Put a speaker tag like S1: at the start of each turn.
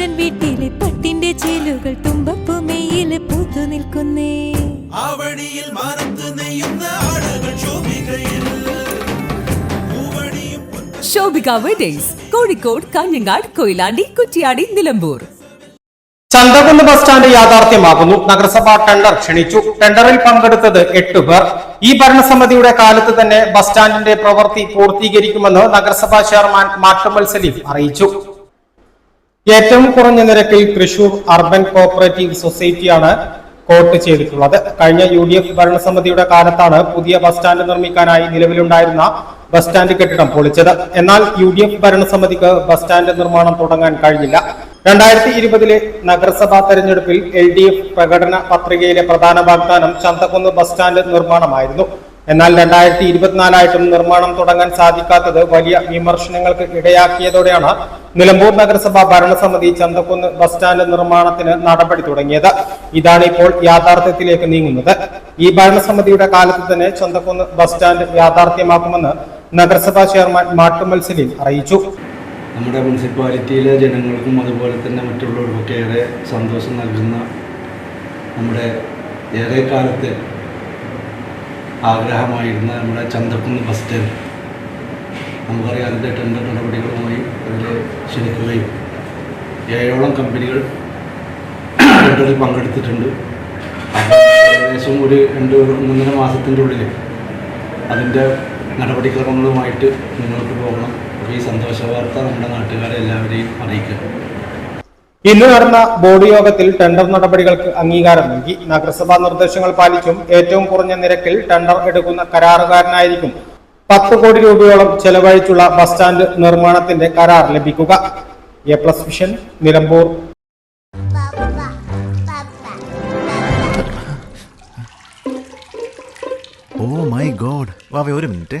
S1: ചന്ദിരൻ വീട്ടിലെ പട്ടിന്റെ ചേലുകൾ തുമ്പപ്പുമേയിൽ പൂത്തു നിൽക്കുന്നേ.
S2: ആവണിയിൽ മാനത്ത് നെയ്യുന്ന ആടകൾ ശോഭികയിൽ.
S3: Shobhika weddings Kozhikode Kanhangad Koyilandy Kuttiady Nilambur.
S4: Chanthakunnu bus stand യാഥാർത്ഥ്യമാകുന്നു നഗരസഭാ ടെൻഡർ ക്ഷണിച്ചു. ടെൻഡറിൽ പങ്കെടുത്തത് എട്ട് പേർ. ഈ ഭരണസമിതിയുടെ കാലത്ത് തന്നെ ബസ് സ്റ്റാൻഡിന്റെ പ്രവൃത്തി പൂർത്തീകരിക്കുമെന്ന് നഗരസഭാ ചെയർമാൻ മാട്ടുമൽ സലീം അറിയിച്ചു. ഏറ്റവും കുറഞ്ഞ നിരക്കിൽ തൃശൂർ അർബൻ കോപ്പറേറ്റീവ് സൊസൈറ്റിയാണ് കോട്ട് ചെയ്തിട്ടുള്ളത്. കഴിഞ്ഞ യു ഡി എഫ് ഭരണസമിതിയുടെ കാലത്താണ് പുതിയ ബസ് സ്റ്റാൻഡ് നിർമ്മിക്കാനായി നിലവിലുണ്ടായിരുന്ന ബസ് സ്റ്റാൻഡ് കെട്ടിടം പൊളിച്ചത്. എന്നാൽ യു ഡി എഫ് ഭരണസമിതിക്ക് ബസ് സ്റ്റാൻഡ് നിർമ്മാണം തുടങ്ങാൻ കഴിഞ്ഞില്ല. രണ്ടായിരത്തി ഇരുപതിലെ നഗരസഭാ തെരഞ്ഞെടുപ്പിൽ എൽ ഡി എഫ് പ്രകടന പത്രികയിലെ പ്രധാന വാഗ്ദാനം ചന്തക്കുന്ന് ബസ് സ്റ്റാൻഡ് നിർമ്മാണമായിരുന്നു. എന്നാൽ രണ്ടായിരത്തി ഇരുപത്തിനാലായിട്ടും നിർമ്മാണം തുടങ്ങാൻ സാധിക്കാത്തത് വലിയ വിമർശനങ്ങൾക്ക് ഇടയാക്കിയതോടെയാണ് നിലമ്പൂർ നഗരസഭ ഭരണസമിതി ചന്തക്കുന്ന് ബസ് സ്റ്റാൻഡ് നിർമ്മാണത്തിന് നടപടി തുടങ്ങിയത്. ഇതാണ് ഇപ്പോൾ യാഥാർത്ഥ്യത്തിലേക്ക് നീങ്ങുന്നത്. ഈ ഭരണസമിതിയുടെ കാലത്ത് തന്നെ ചന്തക്കുന്ന് ബസ് സ്റ്റാൻഡ് യാഥാർത്ഥ്യമാക്കുമെന്ന് നഗരസഭാ ചെയർമാൻ മാട്ടുമൽ അറിയിച്ചു.
S5: നമ്മുടെ മുനിസിപ്പാലിറ്റിയിലെ ജനങ്ങൾക്കും അതുപോലെ തന്നെ മറ്റുള്ളവർക്കൊക്കെ ഏറെ സന്തോഷം നൽകുന്ന നമ്മുടെ ഏറെ കാലത്തെ ആഗ്രഹമായിരുന്ന നമ്മുടെ ചന്തക്കുന്ന് ബസ് സ്റ്റാൻഡ്. നമുക്കറിയാം അതിന്റെ ടെൻഡർ നടപടികളുമായി അതിൽ ക്ഷണിക്കുകയും ഏഴോളം കമ്പനികൾ ടെൻഡറിൽ പങ്കെടുത്തിട്ടുണ്ട്. ഏകദേശം ഒരു രണ്ട് മൂന്നര മാസത്തിന്റെ ഉള്ളിൽ അതിന്റെ നടപടിക്രമങ്ങളുമായിട്ട് മുന്നോട്ട് പോകണം. അപ്പോൾ ഈ സന്തോഷ വാർത്ത നമ്മുടെ നാട്ടുകാരെ എല്ലാവരെയും അറിയിക്കുക.
S4: ഇന്ന് നടന്ന ബോർഡ് യോഗത്തിൽ ടെൻഡർ നടപടികൾക്ക് അംഗീകാരം നൽകി. നഗരസഭാ നിർദ്ദേശങ്ങൾ പാലിച്ചും ഏറ്റവും കുറഞ്ഞ നിരക്കിൽ ടെൻഡർ എടുക്കുന്ന കരാറുകാരനായിരിക്കും പത്ത് കോടി രൂപയോളം ചെലവഴിച്ചുള്ള ബസ് സ്റ്റാൻഡ് നിർമ്മാണത്തിന്റെ കരാർ ലഭിക്കുക. A plus vision Nilambur.
S6: Oh my God ഒരു minute.